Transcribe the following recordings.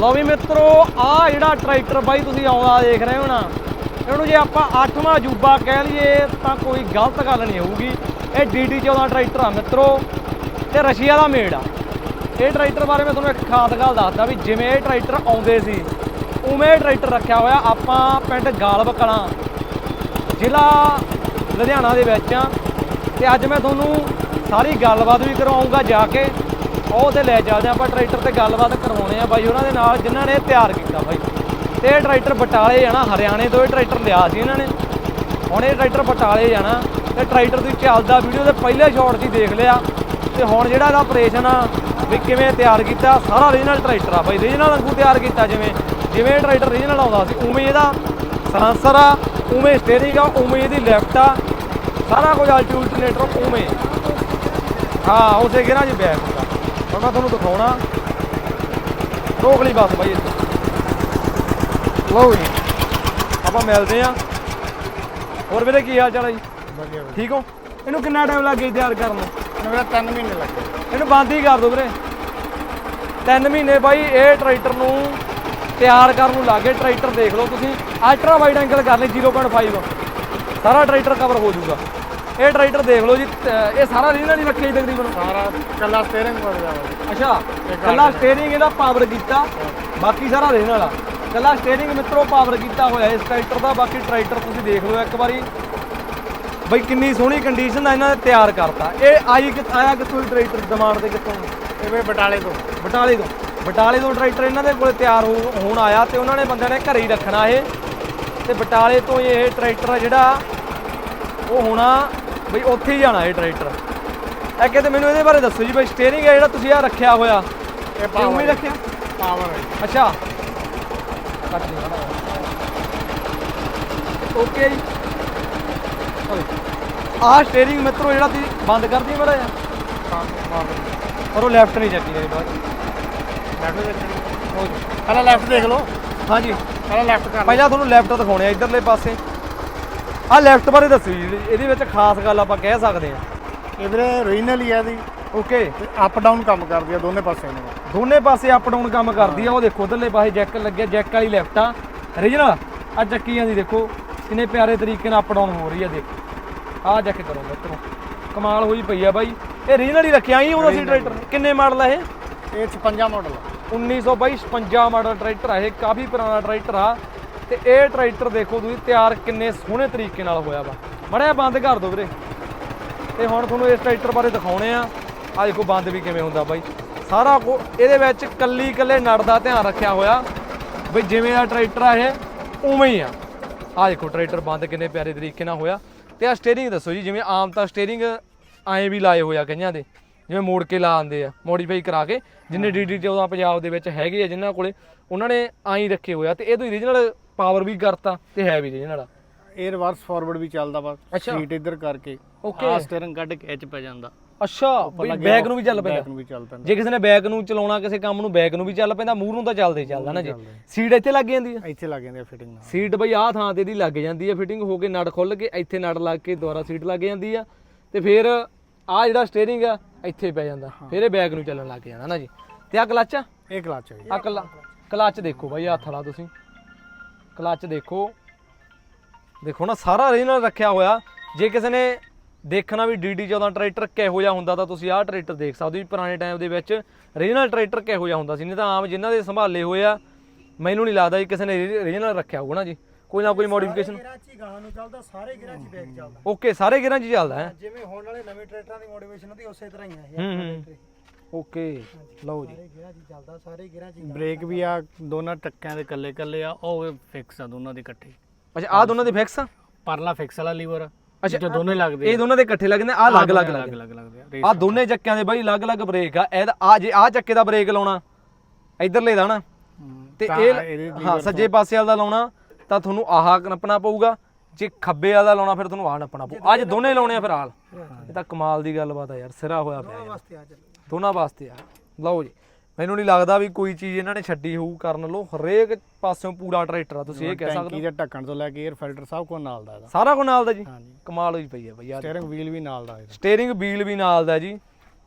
ਲਓ ਵੀ ਮਿੱਤਰੋ ਆ ਜਿਹੜਾ ਟਰੈਕਟਰ ਬਾਈ ਤੁਸੀਂ ਆਉਂਦਾ ਦੇਖ ਰਹੇ ਹੋ ਨਾ, ਇਹਨੂੰ ਜੇ ਆਪਾਂ 8ਵਾਂ ਅਜੂਬਾ ਕਹਿ ਲਈਏ ਤਾਂ ਕੋਈ ਗਲਤ ਗੱਲ ਨਹੀਂ ਹੋਊਗੀ। ਇਹ ਡੀਡੀ 14 ਟਰੈਕਟਰ ਆ ਮਿੱਤਰੋ, ਤੇ ਰਸ਼ੀਆ ਦਾ ਮੇਡ ਆ। ਇਹ ਟਰੈਕਟਰ ਬਾਰੇ ਮੈਂ ਤੁਹਾਨੂੰ ਇੱਕ ਖਾਸ ਗੱਲ ਦੱਸਦਾ ਵੀ ਜਿਵੇਂ ਇਹ ਟਰੈਕਟਰ ਆਉਂਦੇ ਸੀ, ਉਵੇਂ ਇਹ ਟਰੈਕਟਰ ਰੱਖਿਆ ਹੋਇਆ ਆਪਾਂ ਪਿੰਡ ਗਾਲਬ ਕਲਾਂ, ਜ਼ਿਲ੍ਹਾ ਲੁਧਿਆਣਾ ਦੇ ਵਿੱਚ ਆ। ਤੇ ਅੱਜ ਮੈਂ ਤੁਹਾਨੂੰ ਸਾਰੀ ਗੱਲਬਾਤ ਵੀ ਕਰਵਾਉਂਗਾ ਜਾ ਕੇ। ਉਹ ਤੇ ਲੈ ਚੱਲਦੇ ਹਾਂ ਆਪਾਂ ਟਰੈਕਟਰ ਤੇ ਗੱਲਬਾਤ ਕਰਵਾਉਣੇ ਆ ਬਾਈ, ਉਹਨਾਂ ਦੇ ਨਾਲ ਜਿਨ੍ਹਾਂ ਨੇ ਤਿਆਰ ਕੀਤਾ ਬਾਈ। ਤੇ ਇਹ ਟਰੈਕਟਰ ਬਟਾਲੇ ਜਾਣਾ, ਹਰਿਆਣੇ ਤੋਂ ਇਹ ਟਰੈਕਟਰ ਲਿਆ ਸੀ ਇਹਨਾਂ ਨੇ। ਹੁਣ ਇਹ ਟਰੈਕਟਰ ਬਟਾਲੇ ਜਾਣਾ, ਤੇ ਟਰੈਕਟਰ ਦੀ ਚੱਲਦਾ ਵੀਡੀਓ ਦੇ ਪਹਿਲੇ ਸ਼ਾਟ 'ਚ ਹੀ ਦੇਖ ਲਿਆ। ਤੇ ਹੁਣ ਜਿਹੜਾ ਇਹਦਾ ਆਪਰੇਸ਼ਨ ਆ, ਵੀ ਕਿਵੇਂ ਤਿਆਰ ਕੀਤਾ, ਸਾਰਾ ਰੀਜਨਲ ਟਰੈਕਟਰ ਆ ਬਾਈ ਰੀਜਨਲ ਵਾਂਗੂ ਤਿਆਰ ਕੀਤਾ ਜਿਵੇਂ ਜਿਵੇਂ ਇਹ ਟਰੈਕਟਰ ਰੀਜਨਲ ਆਉਂਦਾ ਸੀ, ਉਵੇਂ ਇਹਦਾ ਸੈਂਸਰ ਆ, ਉਵੇਂ ਸਟੇਰਿੰਗ ਆ, ਉਵੇਂ ਇਹਦੀ ਲੈਫਟ ਆ। ਸਾਰਾ ਕੁਝ ਅਲਟਰਨੇਟਰ ਉਵੇਂ। ਹਾਂ, ਉਸੇ ਗਿਰਾਂ 'ਚ ਬੈਕ ਹੁੰਦਾ ਹੁਣ ਮੈਂ ਤੁਹਾਨੂੰ ਦਿਖਾਉਣਾ। ਰੋਕ ਲਈ ਬਸ ਬਾਈ ਇੱਥੇ। ਲਓ ਜੀ। ਆਪਾਂ ਮਿਲਦੇ ਆ ਹੋਰ ਵੀਰੇ ਕੀ ਹਾਲ ਚਾਲ ਹੈ ਜੀ? ਵਧੀਆ ਠੀਕ ਹੋ? ਇਹਨੂੰ ਕਿੰਨਾ ਟਾਈਮ ਲੱਗ ਗਿਆ ਤਿਆਰ ਕਰਨ ਨੂੰ? ਮੇਰਾ 3 ਮਹੀਨੇ ਲੱਗੇ ਇਹਨੂੰ ਬੰਦ ਹੀ ਕਰ ਦੋ ਵੀਰੇ। 3 ਮਹੀਨੇ ਬਾਈ ਇਹ ਟਰੈਕਟਰ ਨੂੰ ਤਿਆਰ ਕਰਨ ਨੂੰ ਲੱਗੇ ਟਰੈਕਟਰ ਦੇਖ ਲਓ ਤੁਸੀਂ। ਅਲਟਰਾ ਵਾਈਡ ਐਂਗਲ ਕਰ ਲਈ 0.5 ਸਾਰਾ ਟਰੈਕਟਰ ਕਵਰ ਹੋ ਜਾਊਗਾ। ਇਹ ਟਰੈਕਟਰ ਦੇਖ ਲਓ ਜੀ ਇਹ ਸਾਰਾ ਰੀਜਨਲ ਹੀ ਰੱਖਿਆ ਜੀ ਤਕਰੀਬਨ। ਸਾਰਾ ਕੱਲਾ ਸਟੀਅਰਿੰਗ ਜਾਵਾ ਅੱਛਾ ਕੱਲਾ ਸਟੀਅਰਿੰਗ ਇਹਦਾ ਪਾਵਰ ਕੀਤਾ ਬਾਕੀ ਸਾਰਾ ਰੀਜਨਲ ਆ ਕੱਲਾ ਸਟੀਅਰਿੰਗ ਮਿੱਤਰੋ ਪਾਵਰ ਕੀਤਾ ਹੋਇਆ ਇਸ ਟਰੈਕਟਰ ਦਾ ਬਾਕੀ ਟਰੈਕਟਰ ਤੁਸੀਂ ਦੇਖ ਲਓ ਇੱਕ ਵਾਰੀ। ਬਈ ਕਿੰਨੀ ਸੋਹਣੀ ਕੰਡੀਸ਼ਨ ਦਾ ਇਹਨਾਂ ਨੇ ਤਿਆਰ ਕਰਤਾ। ਇਹ ਆਈ ਕਿ ਆਇਆ ਕਿੱਥੋਂ ਟਰੈਕਟਰ ਡਿਮਾਂਡ ਤੇ ਕਿੱਥੋਂ? ਇਹ ਵੀ ਬਟਾਲੇ ਤੋਂ। ਬਟਾਲੇ ਤੋਂ। ਬਟਾਲੇ ਤੋਂ ਟਰੈਕਟਰ ਇਹਨਾਂ ਦੇ ਕੋਲੇ ਤਿਆਰ ਹੋ- ਹੋਣ ਆਇਆ ਤੇ ਉਹਨਾਂ ਨੇ ਬੰਦਿਆਂ ਨੇ ਘਰੇ ਹੀ ਰੱਖਣਾ ਇਹ। ਤੇ ਬਟਾਲੇ ਤੋਂ ਇਹ ਟਰੈਕਟਰ ਜਿਹੜਾ ਉਹ ਹੋਣਾ ਬਈ ਉੱਥੇ ਹੀ ਜਾਣਾ ਇਹ ਟਰੈਕਟਰ। ਇਹ ਕਹਿੰਦੇ ਮੈਨੂੰ ਇਹਦੇ ਬਾਰੇ ਦੱਸੋ ਜੀ ਬਈ ਸਟੀਅਰਿੰਗ ਹੈ ਜਿਹੜਾ ਤੁਸੀਂ ਆ ਰੱਖਿਆ ਹੋਇਆ। ਇਹ ਉਵੇਂ ਹੀ ਪਾਵਰ ਰੱਖਿਆ? ਪਾਵਰ ਹੈ ਅੱਛਾ। ਓਕੇ ਜੀ। ਆਹ ਸਟੀਅਰਿੰਗ ਮਿੱਤਰੋ ਜਿਹੜਾ ਤੁਸੀਂ ਬੰਦ ਕਰ ਦਈਏ ਮੜਾ ਪਰ ਉਹ ਲੈਫਟ ਨਹੀਂ ਚੱਕੀ ਜਾਈ ਬਾਅਦ ਲੈਫਟ ਦੇਖ ਲਓ। ਹਾਂਜੀ। ਪਹਿਲਾਂ ਲੈਫਟ ਕਰ ਪਹਿਲਾਂ ਤੁਹਾਨੂੰ ਲੈਫਟ ਦਿਖਾਉਣੇ ਆ ਇਧਰਲੇ ਪਾਸੇ। ਆਹ ਲੈਫਟ ਬਾਰੇ ਦੱਸੋ ਜੀ ਇਹਦੇ ਵਿੱਚ ਖਾਸ ਗੱਲ ਆਪਾਂ ਕਹਿ ਸਕਦੇ ਆ ਇਧਰੇ ਰੀਜਨਲ ਹੀ ਆ ਦੀ ਓਕੇ ਤੇ ਅਪ ਡਾਊਨ ਕੰਮ ਕਰਦੀ ਆ ਦੋਨੇ ਪਾਸੇ ਨੇ। ਦੋਨੇ ਪਾਸੇ ਅਪ ਡਾਊਨ ਕੰਮ ਕਰਦੀ ਆ ਉਹ ਦੇਖੋ ਉਧਰਲੇ ਪਾਸੇ ਜੈਕ ਲੱਗਿਆ ਜੈਕ ਵਾਲੀ ਲੈਫਟ ਆ। ਰੀਜਨਲ ਆ ਚੱਕੀਆਂ ਦੀ ਦੇਖੋ ਕਿੰਨੇ ਪਿਆਰੇ ਤਰੀਕੇ ਨਾਲ ਅਪ ਡਾਊਨ ਹੋ ਰਹੀ ਆ ਦੇਖੋ। ਆਹ ਚੈੱਕ ਕਰੋ ਮਿੱਤਰੋ ਕਮਾਲ ਹੋਈ ਪਈ ਆ ਬਾਈ। ਇਹ ਰੀਜਨਲ ਹੀ ਰੱਖਿਆ ਹੀ ਉਹਦਾ ਸੀ ਟਰੈਕਟਰ ਕਿੰਨੇ ਮਾਡਲ ਆ ਇਹ? ਇਹ 56 ਮਾਡਲ ਆ। 1952 ਮਾਡਲ ਟਰੈਕਟਰ ਆ ਇਹ ਕਾਫੀ ਪੁਰਾਣਾ ਟਰੈਕਟਰ ਆ। ਤੇ ਇਹ ਟਰੈਕਟਰ ਦੇਖੋ ਤੁਸੀਂ ਤਿਆਰ ਕਿੰਨੇ ਸੋਹਣੇ ਤਰੀਕੇ ਨਾਲ ਹੋਇਆ ਵਾ। ਮੜਿਆ ਬੰਦ ਕਰ ਦੋ ਵੀਰੇ। ਤੇ ਹੁਣ ਤੁਹਾਨੂੰ ਇਸ ਟਰੈਕਟਰ ਬਾਰੇ ਦਿਖਾਉਣੇ ਆ। ਆ ਦੇਖੋ ਬੰਦ ਵੀ ਕਿਵੇਂ ਹੁੰਦਾ ਬਾਈ। ਸਾਰਾ ਕੁ ਇਹਦੇ ਵਿੱਚ ਕੱਲੀ ਕੱਲੇ ਨੜ ਦਾ ਧਿਆਨ ਰੱਖਿਆ ਹੋਇਆ। ਬਈ ਜਿਵੇਂ ਆ ਟਰੈਕਟਰ ਆ ਇਹ ਉਵੇਂ ਹੀ ਆ। ਆ ਦੇਖੋ ਟਰੈਕਟਰ ਬੰਦ ਕਿੰਨੇ ਪਿਆਰੇ ਤਰੀਕੇ ਨਾਲ ਹੋਇਆ। ਤੇ ਆ ਸਟੀਅਰਿੰਗ ਦੱਸੋ ਜੀ ਜਿਵੇਂ ਆਮ ਤਾਂ ਸਟੀਅਰਿੰਗ ਐਂ ਵੀ ਲਾਏ ਹੋਇਆ ਕਈਆਂ ਦੇ। ਜਿਵੇਂ ਮੋੜ ਕੇ ਲਾ ਆਂਦੇ ਆ ਮੋਡੀਫਾਈ ਕਰਾ ਕੇ। ਜਿੰਨੇ ਡੀਡੀ 14 ਪੰਜਾਬ ਦੇ ਵਿੱਚ ਹੈਗੇ ਆ ਜਿਨ੍ਹਾਂ ਕੋਲੇ ਉਹਨਾਂ ਨੇ ਐਂ ਰੱਖੇ ਹੋਇਆ ਤੇ ਇਹ ਤੋਂ ਰੀਜਨਲ ਪਾਵਰ ਵੀ ਕਰਤਾ ਤੇ ਹੈ ਵੀ ਰੀਜਨਲ ਆ ਇਹ ਰਿਵਰਸ ਫਾਰਵਰਡ ਵੀ ਚੱਲਦਾ ਵਾ ਅੱਛਾ। ਸੀਟ ਇੱਧਰ ਕਰਕੇ। Okay. ਆ ਸਟੀਅਰਿੰਗ ਕੱਢ ਕੇ ਇਹ ਚ ਪੈ ਜਾਂਦਾ। ਅੱਛਾ ਬੈਕ ਨੂੰ ਵੀ ਚੱਲ ਪੈਂਦਾ। ਬੈਕ ਨੂੰ ਵੀ ਚੱਲ ਪੈਂਦਾ। ਜੇ ਕਿਸੇ ਨੇ ਬੈਕ ਨੂੰ ਚਲਾਉਣਾ ਕਿਸੇ ਕੰਮ ਨੂੰ ਬੈਕ ਨੂੰ ਵੀ ਚੱਲ ਪੈਂਦਾ ਮੂੰਹ ਨੂੰ ਤਾਂ ਚੱਲਦਾ ਹੀ ਚੱਲਦਾ ਨਾ ਜੀ। ਸੀਟ ਇੱਥੇ ਲੱਗ ਜਾਂਦੀ ਆ? ਇੱਥੇ ਲੱਗ ਜਾਂਦੇ ਆ ਫਿਟਿੰਗ ਨਾਲ। ਸੀਟ ਬਈ ਆਹ ਥਾਂ ਤੇ ਦੀ ਲੱਗ ਜਾਂਦੀ ਆ ਫਿਟਿੰਗ ਹੋ ਕੇ ਨਟ ਖੁੱਲ ਕੇ ਇੱਥੇ ਨਟ ਲੱਗ ਕੇ ਦੁਬਾਰਾ ਸੀਟ ਲੱਗ ਜਾਂਦੀ ਆ। ਤੇ ਫਿਰ ਆ ਜਿਹੜਾ ਸਟੀਅਰਿੰਗ ਆ ਇੱਥੇ ਪੈ ਜਾਂਦਾ। ਫਿਰ ਇਹ ਬੈਕ ਨੂੰ ਚੱਲਣ ਲੱਗ ਜਾਂਦਾ ਨਾ ਜੀ। ਤੇ ਆ ਕਲੱਚ ਆ? ਇਹ ਕਲਚ ਹੈ ਆ ਕਲਾ ਕਲੱਚ ਦੇਖੋ ਬਾਈ ਹੱਥ ਵਾਲਾ ਤੁਸੀਂ। ਕਲੱਚ ਦੇਖੋ। ਦੇਖੋ ਨਾ ਸਾਰਾ ਰੀਜਨਲ ਰੱਖਿਆ ਹੋਇਆ। ਜੇ ਕਿਸੇ ਨੇ ਦੇਖਣਾ ਵੀ ਡੀਡੀ 14 ਟਰੈਕਟਰ ਕਿਹੋ ਜਿਹਾ ਹੁੰਦਾ ਤਾਂ ਤੁਸੀਂ ਆਹ ਟਰੈਕਟਰ ਦੇਖ ਸਕਦੇ ਹੋ ਵੀ ਪੁਰਾਣੇ ਟਾਈਮ ਦੇ ਵਿੱਚ। ਰੀਜਨਲ ਟਰੈਕਟਰ ਕਿਹੋ ਜਿਹਾ ਹੁੰਦਾ ਸੀ ਨਹੀਂ ਤਾਂ ਆਮ ਜਿਨ੍ਹਾਂ ਦੇ ਸੰਭਾਲੇ ਹੋਏ ਆ ਮੈਨੂੰ ਨਹੀਂ ਲੱਗਦਾ ਜੀ ਕਿਸੇ ਨੇ ਰੀਜਨਲ ਰੱਖਿਆ ਹੋਊਗਾ ਨਾ ਜੀ। ਕੋਈ ਨਾ ਕੋਈ ਮੋਡੀਫਿਕੇਸ਼ਨ ਗਿਰਾਂ ਚ ਗਾਹਾਂ ਨੂੰ ਚੱਲਦਾ ਸਾਰੇ ਗਿਰਾਂ ਚ ਬੈਕ ਚੱਲਦਾ। ਓਕੇ ਸਾਰੇ ਗਿਰਾਂ 'ਚ ਹੀ ਚੱਲਦਾ ਹੈ। ਜਿਵੇਂ ਹੁਣ ਵਾਲੇ ਨਵੇਂ ਟਰੈਕਟਰਾਂ ਦੀ ਮੋਟੀਵੇਸ਼ਨ ਹੁੰਦੀ ਉਸੇ ਤਰ੍ਹਾਂ ਹੀ ਆ ਇਹ ਹੂੰ ਹੂੰ ਓਕੇ ਲਓ ਜੀ। ਗਿਰਾਂ ਚ ਚੱਲਦਾ ਸਾਰੇ ਗਿਰਾਂ ਚ ਬ੍ਰੇਕ ਵੀ ਆ ਦੋਨਾਂ ਟੱਕਿਆਂ ਦੇ ਕੱਲੇ ਕੱਲੇ ਆ ਉਹ ਫਿਕਸ ਆ ਦੋਨਾਂ ਦੇ ਇਕੱਠੇ। ਅੱਛਾ ਆਹ ਦੋਨਾਂ ਦੇ ਫਿਕਸ ਆ? ਪਰਲਾ ਫਿਕਸ ਵਾਲਾ ਲੀਵਰ ਅੱਛਾ, ਜੋ ਦੋਨੇ ਲੱਗਦੇ ਇਹ ਦੋਨਾਂ ਦੇ ਇਕੱਠੇ ਲੱਗਦੇ ਆ ਅਲੱਗ ਅਲੱਗ ਅਲੱਗ ਲੱਗਦੇ ਅਲੱਗ ਲੱਗਦੇ ਆ ਆ ਦੋਨੇ ਚੱਕਿਆਂ ਦੇ ਬਾਈ ਅਲੱਗ-ਅਲੱਗ ਬ੍ਰੇਕ ਆ। ਇਹਦਾ ਆ ਜੇ ਆ ਚੱਕੇ ਦਾ ਬ੍ਰੇਕ ਲਾਉਣਾ ਇਧਰਲੇ ਦਾ ਨਾ ਤੇ ਇਹ ਹਾਂ ਸੱਜੇ ਪਾਸੇ ਵਾਲਾ ਦਾ ਲਾਉਣਾ ਤਾਂ ਤੁਹਾਨੂੰ ਆਹ ਨੱਪਣਾ ਪਊਗਾ। ਜੇ ਖੱਬੇ ਵਾਲਾ ਲਾਉਣਾ ਫਿਰ ਤੁਹਾਨੂੰ ਆਹ ਨੱਪਣਾ ਪਊ। ਅੱਜ ਦੋਨੇ ਲਾਉਣੇ ਆ ਫਿਰ ਹਾਲ ਇਹ ਤਾਂ ਕਮਾਲ ਦੀ ਗੱਲਬਾਤ ਆ ਯਾਰ ਸਿਰਾ ਹੋਇਆ ਪਿਆ ਯਾਰ। ਵਾਸਤੇ ਆ ਚੱਲ। ਦੋਨਾਂ ਵਾਸਤੇ ਆ। ਲਓ ਜੀ ਮੈਨੂੰ ਨਹੀਂ ਲੱਗਦਾ ਵੀ ਕੋਈ ਚੀਜ਼ ਇਹਨਾਂ ਨੇ ਛੱਡੀ ਹੋਊ ਕਰਨ ਲੋ। ਹਰੇਕ ਪਾਸਿਓਂ ਪੂਰਾ ਟਰੈਕਟਰ ਆ ਤੁਸੀਂ ਇਹ ਕਹਿ ਸਕਦੇ ਟੈਂਕੀ ਦੇ ਢੱਕਣ ਤੋਂ ਲੈ ਕੇ 에ਅਰ ਫਿਲਟਰ ਸਭ ਕੁਝ ਨਾਲ ਦਾ ਇਹਦਾ। ਸਾਰਾ ਕੁਝ ਨਾਲ ਦਾ ਜੀ। ਕਮਾਲ ਹੋਈ ਪਈ ਆ ਬਈ ਯਾਰ ਸਟੀਅਰਿੰਗ ਵੀਲ ਵੀ ਨਾਲ ਦਾ ਇਹਦਾ। ਸਟੀਅਰਿੰਗ ਵੀਲ ਵੀ ਨਾਲ ਦਾ ਜੀ।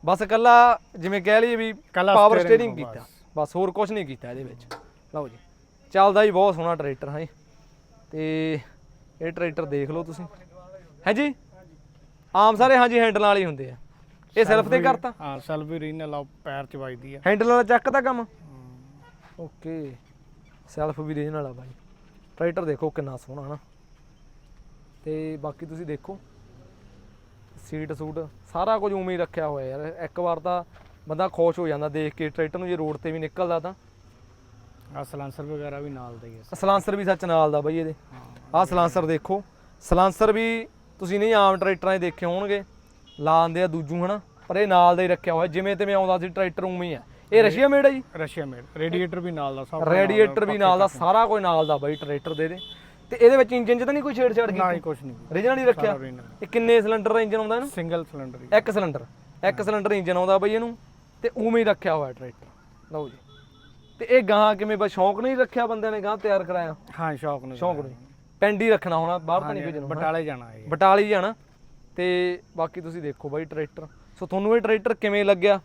ਬਸ ਕੱਲਾ ਜਿਵੇਂ ਕਹਿ ਲਈਏ ਵੀ ਪਾਵਰ ਸਟੀਅਰਿੰਗ। ਕੀਤਾ। ਬਸ। ਹੋਰ ਕੁਝ ਨਹੀਂ ਕੀਤਾ ਇਹਦੇ ਵਿੱਚ। ਲਓ ਜੀ ਚੱਲਦਾ ਜੀ ਬਹੁਤ ਸੋਹਣਾ ਟਰੈਕਟਰ ਹੈ ਤੇ ਇਹ ਟਰੈਕਟਰ ਦੇਖ ਲਓ ਤੁਸੀਂ। ਹੈ ਜੀ? ਆਮ ਸਾਰੇ ਹਾਂਜੀ ਹੈਂਡਲ ਵਾਲੇ ਹੀ ਹੁੰਦੇ ਆ। ਇਹ ਸੈਲਫ ਤੇ ਕਰਤਾ? ਹਾਂ ਸੈਲਫ ਵੀ ਰੀਨਲ ਆ ਪੈਰ ਚ ਵੱਜਦੀ ਆ। ਹੈਂਡਲ ਵਾਲਾ ਚੱਕ ਦਾ ਕੰਮ? ਓਕੇ। ਸੈਲਫ ਵੀ ਰੇਂਜ ਵਾਲਾ ਬਾਈ। ਟਰੈਕਟਰ ਦੇਖੋ ਕਿੰਨਾ ਸੋਹਣਾ ਹਨਾ ਤੇ ਬਾਕੀ ਤੁਸੀਂ ਦੇਖੋ। ਸੀਟ ਸੂਟ ਸਾਰਾ ਕੁਝ ਉਵੇਂ ਹੀ ਰੱਖਿਆ ਹੋਇਆ ਯਾਰ। ਇੱਕ ਵਾਰ ਤਾਂ ਬੰਦਾ ਖੁਸ਼ ਹੋ ਜਾਂਦਾ ਦੇਖ ਕੇ ਟਰੈਕਟਰ ਨੂੰ ਜੇ ਰੋਡ ਤੇ ਵੀ ਨਿਕਲਦਾ ਤਾਂ। ਆ ਸਲਾਂਸਰ ਵਗੈਰਾ ਵੀ ਨਾਲ ਦਾ ਹੀ ਆ ਸਲਾਂਸਰ ਵੀ ਸੱਚ ਨਾਲ ਦਾ ਬਈ ਇਹਦੇ। ਆਹ ਸਲਾਂਸਰ ਦੇਖੋ। ਸਲਾਂਸਰ ਵੀ ਤੁਸੀਂ ਨਹੀਂ ਆਮ ਟਰੈਕਟਰਾਂ 'ਚ ਦੇਖੇ ਹੋਣਗੇ। ਲਾਉਂਦੇ ਆ ਦੂਜੂ ਹਨਾ? ਪਰ ਇਹ ਨਾਲ ਦਾ ਹੀ ਰੱਖਿਆ ਹੋਇਆ ਜਿਵੇਂ ਤੇ ਮੈਂ ਆਉਂਦਾ ਸੀ ਟਰੈਕਟਰ ਉਵੇਂ ਹੀ ਆ। ਇਹ ਰਸ਼ੀਆ ਮੇਡ ਹੈ ਜੀ? Russia made. ਰੇਡੀਏਟਰ ਵੀ ਨਾਲ ਦਾ ਸਭ ਰੇਡੀਏਟਰ ਵੀ ਨਾਲ ਦਾ ਸਾਰਾ ਕੁਝ ਨਾਲ ਦਾ ਬਾਈ ਟਰੈਕਟਰ ਦੇ ਦੇ। ਤੇ ਇਹਦੇ ਵਿੱਚ ਇੰਜਨ 'ਚ ਤਾਂ ਨਹੀਂ ਕੋਈ ਛੇੜਛਾੜ ਕੀਤੀ? ਕੁਝ ਨਹੀਂ ਰੀਜਨਲ ਹੀ ਰੱਖਿਆ। ਇਹ ਕਿੰਨੇ ਸਿਲੰਡਰ ਦਾ ਇੰਜਨ ਆਉਂਦਾ ਇਹਨੂੰ? ਸਿੰਗਲ ਸਿਲੰਡਰ ਇੱਕ ਸਿਲੰਡਰ ਇੱਕ ਸਿਲੰਡਰ ਇੰਜਨ ਆਉਂਦਾ ਬਾਈ ਇਹਨੂੰ ਤੇ ਉਵੇਂ ਹੀ ਰੱਖਿਆ ਹੋਇਆ ਟਰੈਕਟਰ। ਲਓ ਜੀ। ਤੇ ਇਹ ਗਾਂ ਕਿਵੇਂ ਬਸ ਸ਼ੌਂਕ ਨਹੀਂ ਰੱਖਿਆ ਬੰਦਿਆਂ ਨੇ ਗਾਂ ਤਿਆਰ ਕਰਾਇਆ? ਹਾਂ ਸ਼ੌਕ ਨੂੰ ਸ਼ੌਂਕ ਨੂੰ ਪਿੰਡ ਹੀ ਰੱਖਣਾ ਹੋਣਾ ਬਾਹਰ ਤਾਂ ਨਹੀਂ ਭੇਜਣਾ। ਬਟਾਲੇ ਜਾਣਾ ਹੈ। ਬਟਾਲੀ ਜਾਣਾ। ਤੇ ਬਾਕੀ ਤੁਸੀਂ ਦੇਖੋ ਬਾਈ ਟਰੈਕਟਰ। ਸੋ ਤੁਹਾਨੂੰ ਇਹ ਟਰੈਕਟਰ ਕਿਵੇਂ ਲੱਗਿਆ?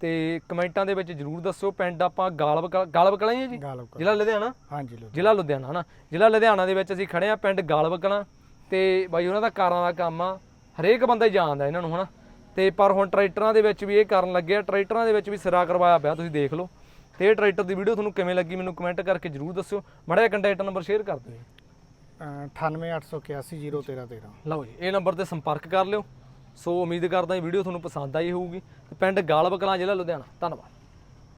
ਤੇ ਕਮੈਂਟਾਂ ਦੇ ਵਿੱਚ ਜਰੂਰ ਦੱਸਿਓ ਪਿੰਡ ਆਪਾਂ ਗਾਲਬ ਗਾਲਬ ਕਲਾਂ ਹੀ ਹੈ ਜੀ? ਜ਼ਿਲ੍ਹਾ ਲੁਧਿਆਣਾ? ਹਾਂਜੀ ਜ਼ਿਲ੍ਹਾ ਲੁਧਿਆਣਾ ਹਨਾ? ਜ਼ਿਲ੍ਹਾ ਲੁਧਿਆਣਾ ਦੇ ਵਿੱਚ ਅਸੀਂ ਖੜੇ ਆ ਪਿੰਡ ਗਾਲਬ ਕਲਾਂ। ਤੇ ਬਾਈ ਉਹਨਾਂ ਦਾ ਕਾਰਾਂ ਦਾ ਕੰਮ ਆ ਹਰੇਕ ਬੰਦਾ ਹੀ ਜਾਣਦਾ ਇਹਨਾਂ ਨੂੰ ਹਨਾ? ਤੇ ਪਰ ਹੁਣ ਟਰੈਕਟਰਾਂ ਦੇ ਵਿੱਚ ਵੀ ਇਹ ਕਰਨ ਲੱਗੇ ਆ ਟਰੈਕਟਰਾਂ ਦੇ ਵਿੱਚ ਵੀ ਸਿਰਾ ਕਰਵਾਇਆ ਪਿਆ ਤੁਸੀਂ ਦੇਖ ਲਓ। ਤੇ ਇਹ ਟਰੈਕਟਰ ਦੀ ਵੀਡੀਓ ਤੁਹਾਨੂੰ ਕਿਵੇਂ ਲੱਗੀ ਮੈਨੂੰ ਕਮੈਂਟ ਕਰਕੇ ਜਰੂਰ ਦੱਸਿਓ। ਮੜਾ ਕੰਟੈਕਟ ਨੰਬਰ ਸ਼ੇਅਰ ਕਰ ਦਿਓ। 9881801313 ਲਓ ਜੀ ਇਹ ਨੰਬਰ ਤੇ ਸੰਪਰਕ ਕਰ ਲਿਓ ਸੋ ਉਮੀਦ ਕਰਦਾ ਇਹ ਵੀਡੀਓ ਤੁਹਾਨੂੰ ਪਸੰਦ ਆਈ ਹੋਊਗੀ ਤੇ ਪਿੰਡ ਗਾਲਬ ਕਲਾਂ ਜ਼ਿਲ੍ਹਾ ਲੁਧਿਆਣਾ ਧੰਨਵਾਦ